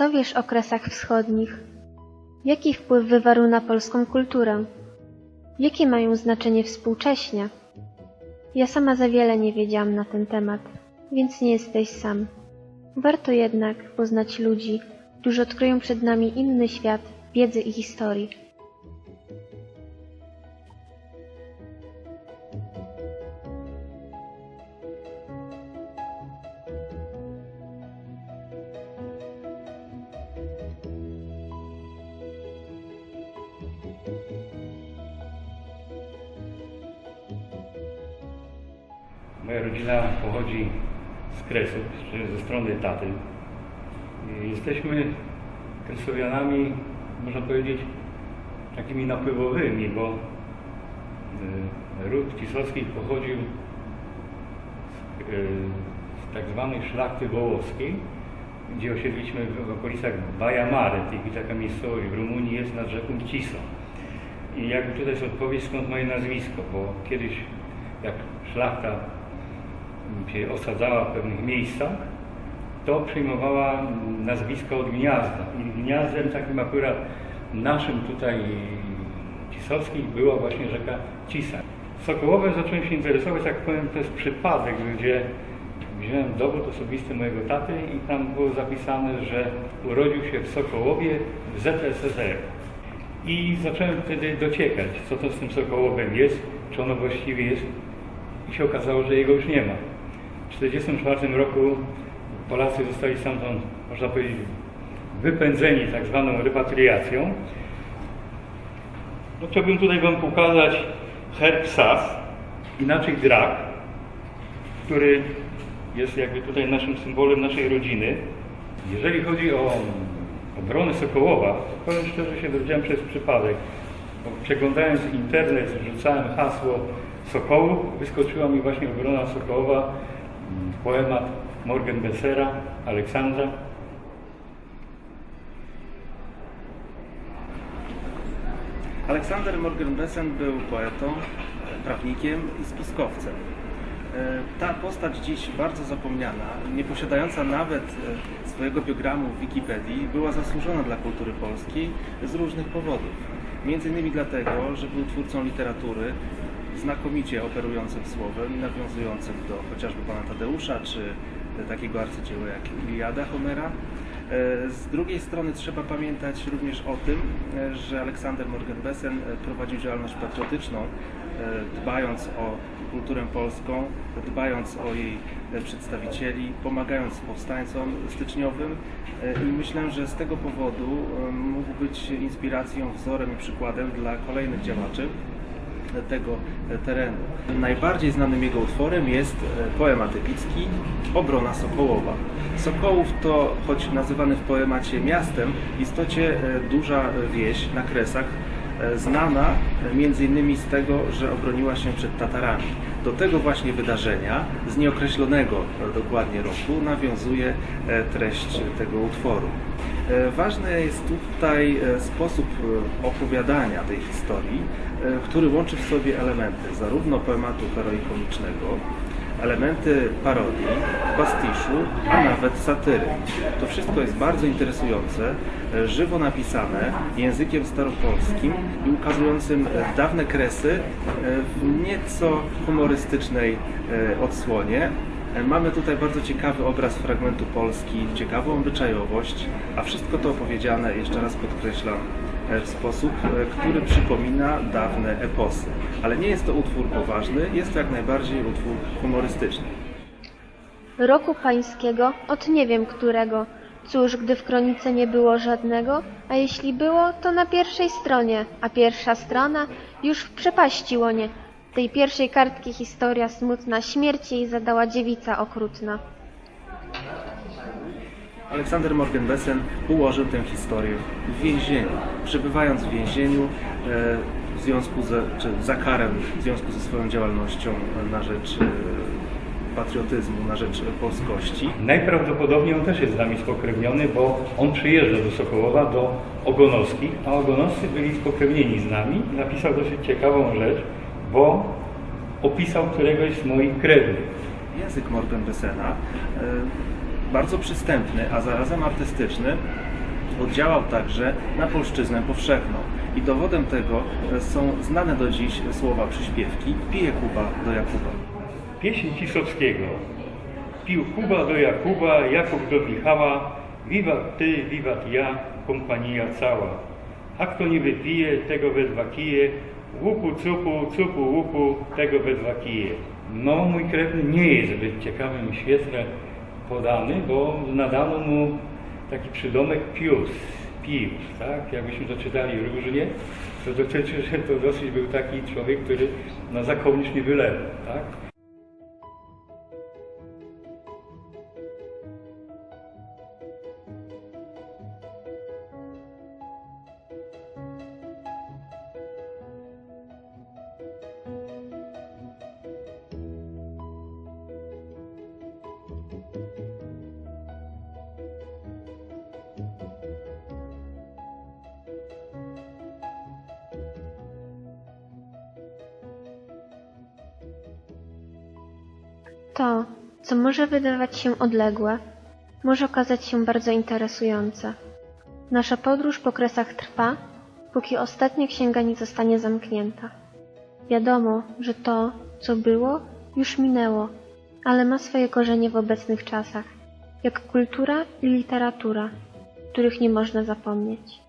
Co wiesz o kresach wschodnich? Jaki wpływ wywarł na polską kulturę? Jakie mają znaczenie współcześnie? Ja sama za wiele nie wiedziałam na ten temat, więc nie jesteś sam. Warto jednak poznać ludzi, którzy odkryją przed nami inny świat wiedzy i historii. Moja rodzina pochodzi z czyli ze strony taty. Jesteśmy Kresowianami, można powiedzieć, takimi napływowymi, bo y, ród Cisowskich pochodził z, y, z tak zwanej szlachty wołowskiej, gdzie osiedliśmy w, okolicach Bajamary, tej taka miejscowość w Rumunii jest nad rzeką Cisą. I jakby tutaj jest odpowiedź, skąd moje nazwisko, bo kiedyś jak szlachta się osadzała w pewnych miejscach, to przyjmowała nazwisko od gniazda. I gniazdem takim akurat naszym tutaj cisowskich była właśnie rzeka Cisa. Sokołowem zacząłem się interesować, jak powiem, to jest przypadek, gdzie wziąłem dowód osobisty mojego taty i tam było zapisane, że urodził się w Sokołowie w ZSSR. I zacząłem wtedy dociekać, co to z tym Sokołowem jest, czy ono właściwie jest. I się okazało, że jego już nie ma. W 1944 roku Polacy zostali stamtąd, można powiedzieć, wypędzeni tak zwaną repatriacją. No, chciałbym tutaj Wam pokazać herb SAS, inaczej drak, który jest jakby tutaj naszym symbolem naszej rodziny. Jeżeli chodzi o obronę Sokołowa, powiem szczerze, się dowiedziałem przez przypadek. Przeglądając internet, wrzucałem hasło Sokołów, wyskoczyła mi właśnie obrona Sokołowa, poemat Morgan Bessera, Aleksandra. Aleksander Morgenbesen był poetą, prawnikiem i spiskowcem. E, Ta postać dziś bardzo zapomniana, nie posiadająca nawet e, swojego biogramu w Wikipedii, była zasłużona dla kultury polskiej z różnych powodów. Między innymi dlatego, że był twórcą literatury, znakomicie operującym słowem nawiązującym do chociażby pana Tadeusza, czy takiego arcydzieła jak Iliada Homera. E, Z drugiej strony trzeba pamiętać również o tym, e, że Aleksander Morgenbesen e, prowadził działalność patriotyczną, dbając o kulturę polską, dbając o jej przedstawicieli, pomagając powstańcom styczniowym i myślę, że z tego powodu mógł być inspiracją, wzorem i przykładem dla kolejnych działaczy tego terenu. Najbardziej znanym jego utworem jest e, poemat epicki Obrona Sokołowa. Sokołów to, choć nazywany w poemacie miastem, w istocie e, duża wieś na Kresach, e, znana między innymi z tego, że obroniła się przed Tatarami. Do tego właśnie wydarzenia, z nieokreślonego dokładnie roku, nawiązuje treść tego utworu. E, Ważny jest tutaj e, sposób e, opowiadania tej historii, który łączy w sobie elementy zarówno poematu heroikomicznego, elementy parodii, pastiszu, a nawet satyry. To wszystko jest bardzo interesujące, żywo napisane językiem staropolskim i ukazującym dawne kresy w nieco humorystycznej odsłonie. E, Mamy tutaj bardzo ciekawy obraz fragmentu Polski, ciekawą obyczajowość, a wszystko to opowiedziane, jeszcze raz podkreślam, e, w sposób, e, który przypomina dawne eposy. Ale nie jest to utwór poważny, jest to jak najbardziej utwór humorystyczny. Roku pańskiego, od nie wiem którego. Cóż, gdy w kronice nie było żadnego, a jeśli było, to na pierwszej stronie, a pierwsza strona już w przepaści łonie. Tej pierwszej kartki historia smutna, śmierci jej zadała dziewica okrutna. Aleksander Morgenbesen ułożył tę historię w więzieniu. Przebywając w więzieniu e, w związku ze, czy za karę w związku ze swoją działalnością na rzecz e, patriotyzmu, na rzecz polskości. Najprawdopodobniej on też jest z nami spokrewniony, bo on przyjeżdża do Sokołowa, do Ogonowskich, a Ogonowscy byli spokrewnieni z nami i napisał dosyć ciekawą rzecz, bo opisał któregoś z moich krewnych. Język Morgenbesena, e, bardzo przystępny, a zarazem artystyczny, oddziałał także na polszczyznę powszechną. I dowodem tego e, są znane do dziś słowa przyśpiewki Pije Kuba do Jakuba. Pieśń Cisowskiego. Pił Kuba do Jakuba, Jakub do Michała, wiwat ty, wiwat ja, kompania cała. A kto nie wypije, tego wezwa kije, łupu cupu, cupu łupu, tego wezwa kije. No, mój krewny nie jest zbyt ciekawym świetle podany, bo nadano mu taki przydomek Pius, Pius, tak? Jakbyśmy to czytali różnie, to dotyczy, że to dosyć był taki człowiek, który na zakołnicz nie wylewał, tak? To, co może wydawać się odległe, może okazać się bardzo interesujące. Nasza podróż po kresach trwa, póki ostatnia księga nie zostanie zamknięta. Wiadomo, że to, co było, już minęło, ale ma swoje korzenie w obecnych czasach, jak kultura i literatura, których nie można zapomnieć.